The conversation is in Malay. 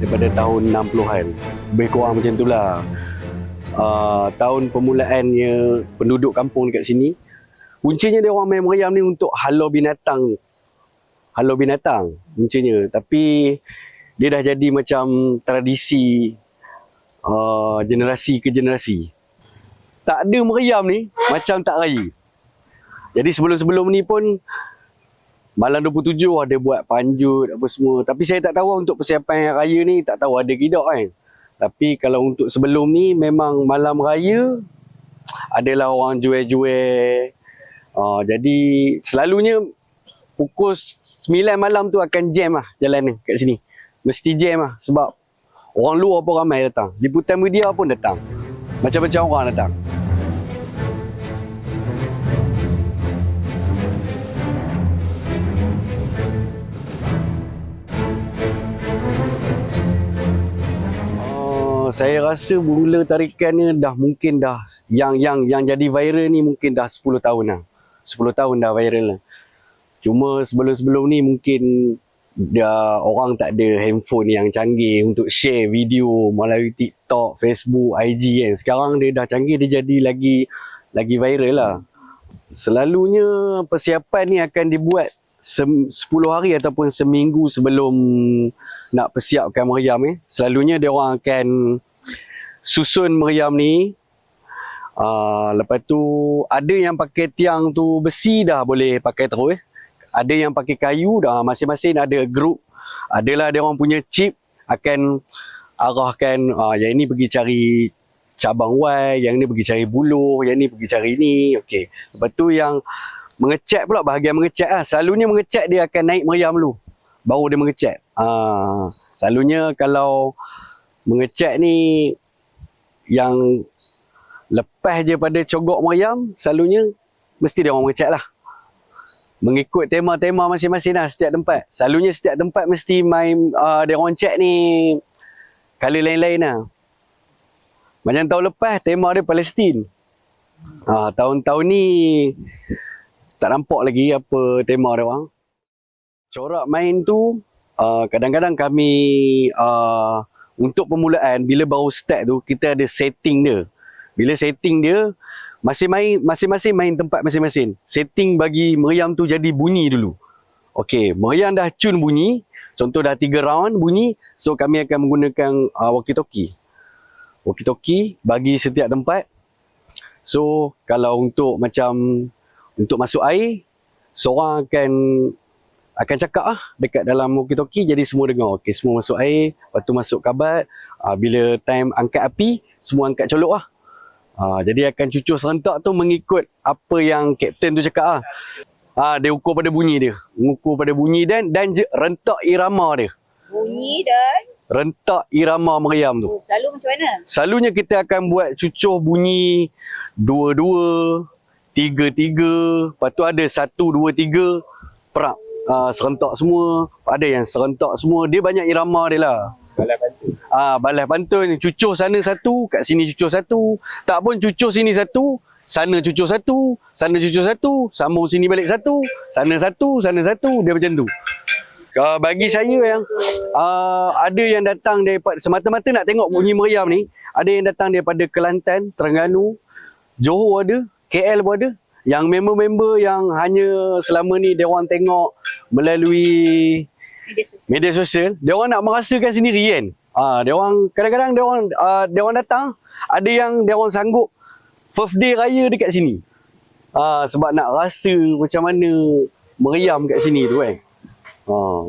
daripada tahun 60-an. Lebih kurang macam itulah. Uh, tahun permulaannya penduduk kampung dekat sini. Puncanya dia orang main meriam ni untuk halau binatang. Halau binatang puncanya. Tapi dia dah jadi macam tradisi uh, generasi ke generasi. Tak ada meriam ni macam tak raya. Jadi sebelum-sebelum ni pun malam 27 ada buat panjut apa semua. Tapi saya tak tahu untuk persiapan raya ni tak tahu ada ke tak kan. Tapi kalau untuk sebelum ni memang malam raya adalah orang jual-jual. Uh, jadi selalunya pukul 9 malam tu akan jam lah jalan ni kat sini. Mesti jam lah sebab orang luar pun ramai datang. Liputan media pun datang. Macam-macam orang datang. Saya rasa mula ni dah mungkin dah yang yang yang jadi viral ni mungkin dah 10 tahun dah. 10 tahun dah viral lah. Cuma sebelum-sebelum ni mungkin dia orang tak ada handphone yang canggih untuk share video melalui TikTok, Facebook, IG kan. Sekarang dia dah canggih dia jadi lagi lagi viral lah. Selalunya persiapan ni akan dibuat sem- 10 hari ataupun seminggu sebelum nak persiapkan meriam eh. Selalunya dia orang akan susun meriam ni Uh, lepas tu ada yang pakai tiang tu besi dah boleh pakai terus eh. Ada yang pakai kayu dah masing-masing ada grup. Adalah dia orang punya chip akan arahkan uh, yang ini pergi cari cabang Y, yang ni pergi cari buluh, yang ni pergi cari ni. Okey. Lepas tu yang mengecek pula bahagian mengecek ah. Selalunya mengecek dia akan naik meriam dulu. Baru dia mengecek. Ah, selalunya kalau mengecek ni yang lepas je pada cogok meriam, selalunya mesti dia orang mengecek lah. Mengikut tema-tema masing-masing lah setiap tempat. Selalunya setiap tempat mesti main, uh, dia orang cek ni kali lain-lain lah. Macam tahun lepas, tema dia Palestin. Ha, tahun-tahun ni tak nampak lagi apa tema dia orang. Corak main tu, uh, kadang-kadang kami uh, untuk permulaan, bila baru start tu, kita ada setting dia. Bila setting dia, masing-masing masing-masing main tempat masing-masing. Setting bagi meriam tu jadi bunyi dulu. Okey, meriam dah cun bunyi, contoh dah tiga round bunyi, so kami akan menggunakan uh, walkie-talkie. Walkie-talkie bagi setiap tempat. So, kalau untuk macam untuk masuk air, seorang akan akan cakap ah dekat dalam walkie-talkie jadi semua dengar. Okey, semua masuk air, lepas tu masuk kabat, uh, bila time angkat api, semua angkat colok ah. Ha, jadi akan cucur serentak tu mengikut apa yang kapten tu cakap ah. Ha, dia ukur pada bunyi dia. Mengukur pada bunyi dan dan je, rentak irama dia. Bunyi dan Rentak irama meriam tu. oh, selalu macam mana? Selalunya kita akan buat cucur bunyi dua-dua, tiga-tiga, lepas tu ada satu, dua, tiga, perak. Uh, serentak semua, ada yang serentak semua. Dia banyak irama dia lah. Balas pantun. Ah, balas pantun cucur sana satu, kat sini cucur satu. Tak pun cucur sini satu, sana cucur satu, sana cucur satu, sambung sini balik satu, sana satu, sana satu, dia macam tu. Uh, bagi saya yang uh, ada yang datang daripada semata-mata nak tengok bunyi meriam ni, ada yang datang daripada Kelantan, Terengganu, Johor ada, KL pun ada. Yang member-member yang hanya selama ni dia orang tengok melalui Media sosial. media sosial, dia orang nak merasakan sendiri kan. Ah, dia orang kadang-kadang dia orang uh, dia orang datang, ada yang dia orang sanggup birthday raya dekat sini. Ah, sebab nak rasa macam mana meriam kat sini tu kan. Ah.